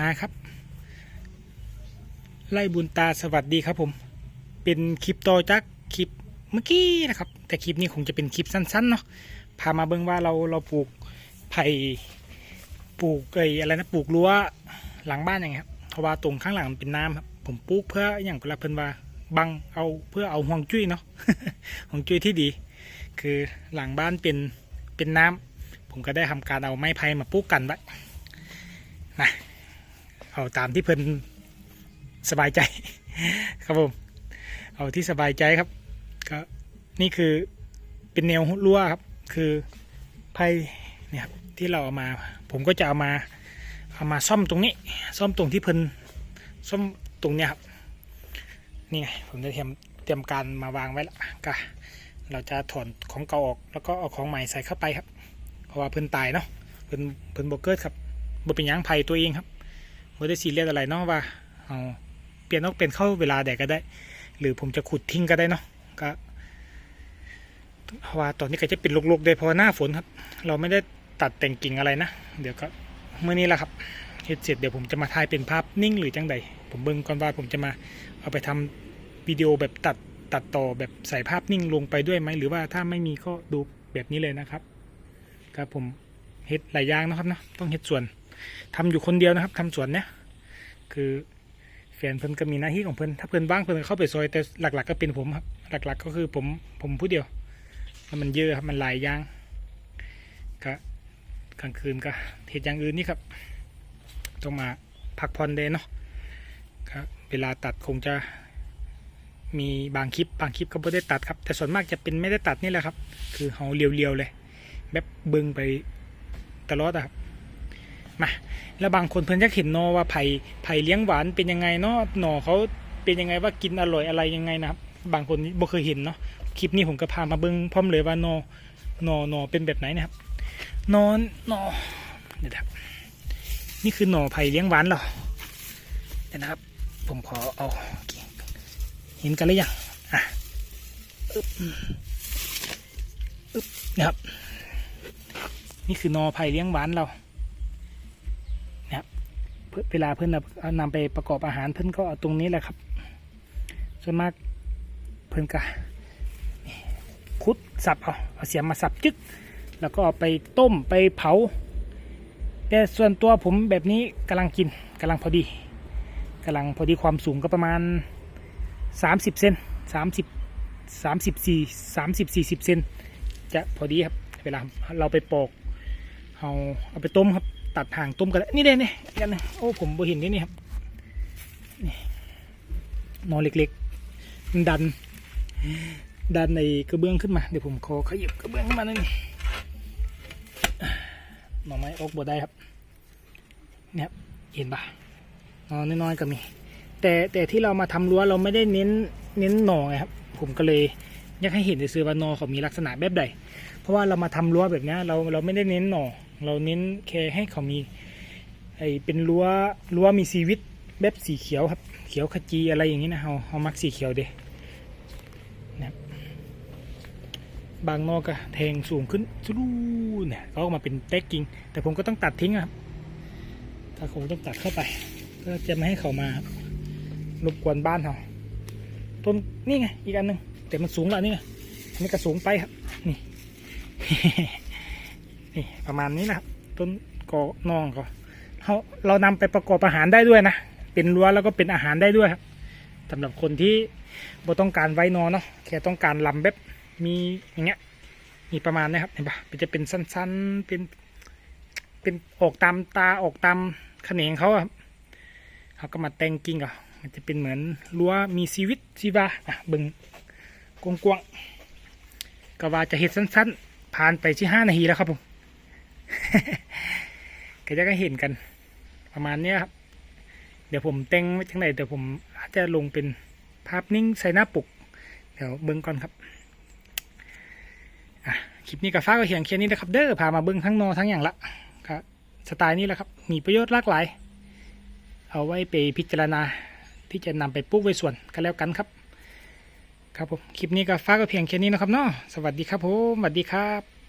มาครับ ไล่บุญตาสวัสดีครับผม เป็นคลิปต่อจากคลิปเมื่อกี้นะครับ แต่คลิปนี้คงจะเป็นคลิปสั้นๆเนาะพามาเบิ่งว่าเราเราปลูกไผ่ปลูกไอ้อะไรนะปลูกรั้วหลังบ้านอย่างเงี้ยครับเพราะว่าตรงข้างหลังเป็นน้ำครับผมปลูกเพื่ออย่างกุลาเพิ่นว่าบังเอาเพื่อเอาห่วงจุ้ยเนาะห่วงจุ้ยที่ดี คือหลังบ้านเป็นเป็นน้ำผมก็ได้ทำการเอาไม้ไผ่มาปลูกกันไว้นะ เอาตามที่เพิ่นสบายใจ ครับผม เอาที่สบายใจครับ ก็นี่คือเป็นแนวรั้วครับ คือไผ่เนี่ยครับที่เราเอามา ผมก็จะเอามาเอามาซ่อมตรงนี้ ซ่อมตรงที่เพิ่นซ่อมตรงเนี้ยครับนี่ไงผมได้เตรียมเตรียมการมาวางไว้แล้วก็เราจะถอนของเก่าออก แล้วก็เอาของใหม่ใส่เข้าไปครับ เพราะว่าเพิ่นตายเนาะเพิ่นเพิ่นบเกิดครับบ่เป็นยังไผ่ตัวเองครับ บ่ได้ซีเรียสอะไรเนาะว่าเอาเปลี่ยนนอกเป็นเข้าเวลาใดก็ได้ หรือผมจะขุดทิ้งก็ได้เนาะก็เพราะว่าตอนนี้ก็จะเป็นลกๆเลยเพราะว่าหน้าฝนครับ เราไม่ได้ตัดแต่งกิ่งอะไรนะ เดี๋ยวก็เมื่อนี้แหละครับเฮ็ดเสร็จเดี๋ยวผมจะมาถ่ายเป็นภาพนิ่งหรือจังใดผมเบิ่งก่อนว่าผมจะมาเอาไปทำวิดีโอแบบตัดตัดต่อแบบใส่ภาพนิ่งลงไปด้วยไหมหรือว่าถ้าไม่มีก็ดูแบบนี้เลยนะครับ ครับผมเฮ็ดหลายอย่างนะครับเนาะต้องเฮ็ดส่วน ทำอยู่คนเดียวนะครับทำสวนเนี้ยคือแฟนเพิ่นก็มีหน้าที่ของเพิ่นถ้าเพิ่นว่างเพิ่นเข้าไปซอยแต่หลัก ๆ ก็เป็นผมครับ หลัก ๆ ก็คือผมผมผู้เดียวแล้วมันเยอะครับมันหลายอย่างก็กลางคืนก็เฮ็ดอย่างอื่นนี่ครับต้องมาพักผ่อนเดนเนาะครับเวลาตัดคงจะมีบางคลิปบางคลิปก็ไม่ได้ตัดครับ แต่ส่วนมากจะเป็นไม่ได้ตัดนี่แหละครับ คือเฮาเรียวๆเลย แบบเบึงไปตลอดอะครับ มาแล้วบางคนเพิ่นอยากเห็นเนอว่าไผ่ไผ่เลี้ยงหวานเป็นยังไงเนาะหน่อเขาเป็นยังไงว่ากินอร่อยอะไรยังไงนะครับ บางคนบ่เคยเห็นเนาะคลิปนี้ผมก็พามาเบิ้งพร้อมเลยว่าหนอหนอหนอเป็นแบบไหนนะครับนอนหนอเดี๋ยครับนี่คือหน่อไผ่เลี้ยงหวานเหรอเดี๋ยนะครับ ผมขอเอาเห็นกันหรือยังอะอึ๊บอึ๊บนะครับ นี่คือนอไผ่เลี้ยงหวานเรา นะครับเวลาเพื่อนเอานำไปประกอบอาหารเพื่อนก็เอาตรงนี้แหละครับ ส่วนมากเพื่อนก็คุดสับเอาเอาเสียมมาสับจึก แล้วก็เอาไปต้มไปเผา แต่ส่วนตัวผมแบบนี้กำลังกินกำลังพอดีกำลังพอดีความสูงก็ประมาณ 30เซน30 34 30 40เซนจะพอดีครับ เวลาเราไปปอกเอาเอาไปต้มครับ ตัดห่างต้มกันแล้วนี่เด้เนี่ยกันนะโอ้ผมบ่เห็นนี่นี่ครับนี่นอเล็กๆมันดัน ดันในกระเบื้องขึ้นมาเดี๋ยวผมขอขยับกระเบื้องขึ้นมาหน่อยหนึ่งหน่อไม้อกบ่ได้ครับเนี่ยเห็นปะนอน้อยๆก็มี แต่แต่ที่เรามาทำรั้วเราไม่ได้เน้นเน้นหน่อไงครับผมก็เลยอยากให้เห็นในซื้อว่านอเขามีลักษณะแบบใดเพราะว่าเรามาทำรั้วแบบนี้เราเราไม่ได้เน้นหน่อ เราเน้นแค่ให้เขามีไอเป็นรั้วรั้วมีชีวิตแบบสีเขียวครับเขียวขจีอะไรอย่างนี้นะเราเรามักสีเขียวเด้นะครับบางนอกก็แทงสูงขึ้นสู้เนี่ยก็ออกมาเป็นแตกกิ่งแต่ผมก็ต้องตัดทิ้งอะครับถ้าคงต้องตัดเข้าไป ก็จะไม่ให้เขามาครบกวนบ้านเขาต้นนี่ไงอีกอันหนึ่งแต่มันสูงแล้วนี่ไงอันนี้ก็สูงไปครับนี่ นี่ประมาณนี้นะครับต้นกอนองก็เราเรานำไปประกอบอาหารได้ด้วยนะ เป็นรั้วแล้วก็เป็นอาหารได้ด้วยครับสำหรับคนที่บ่ต้องการไว้นอนเนาะแค่ต้องการลำแบบมีอย่างเงี้ยมีประมาณนี้ครับเห็นปะมันจะเป็นสั้นๆเป็นเป็นออกตามตาออกตามแขนงเขาครับเขาก็มาแต่งกิ่งอะมันจะเป็นเหมือนรั้วมีชีวิตชีวาอะบึงกวงๆก็ว่าจะเห็ดสั้นๆ ผ่านไปที่ห้านาทีแล้วครับผม ก็จะก็เห็นกัน ประมาณเนี้ยครับ เดี๋ยวผมแต่งไว้ทั้งไหนเดี๋ยวผมอาจจะลงเป็นภาพนิ่งใส่หน้าปก เดี๋ยวเบิ้งก่อนครับคลิปนี้กับฟ้าก็เขียนแค่นี้นะครับ เด้อพามาเบิ้งทั้งนอทั้งอย่างละครับสไตล์นี้แหละครับ มีประโยชน์หลากหลาย เอาไว้ไปพิจารณาที่จะนำไปปลูกไว้ส่วนกันแล้วกันครับ ครับผม คลิปนี้กับฟ้ากก็เพียงแค่นี้นะครับเนาะสวัสดีครับผมสวัสดีครับ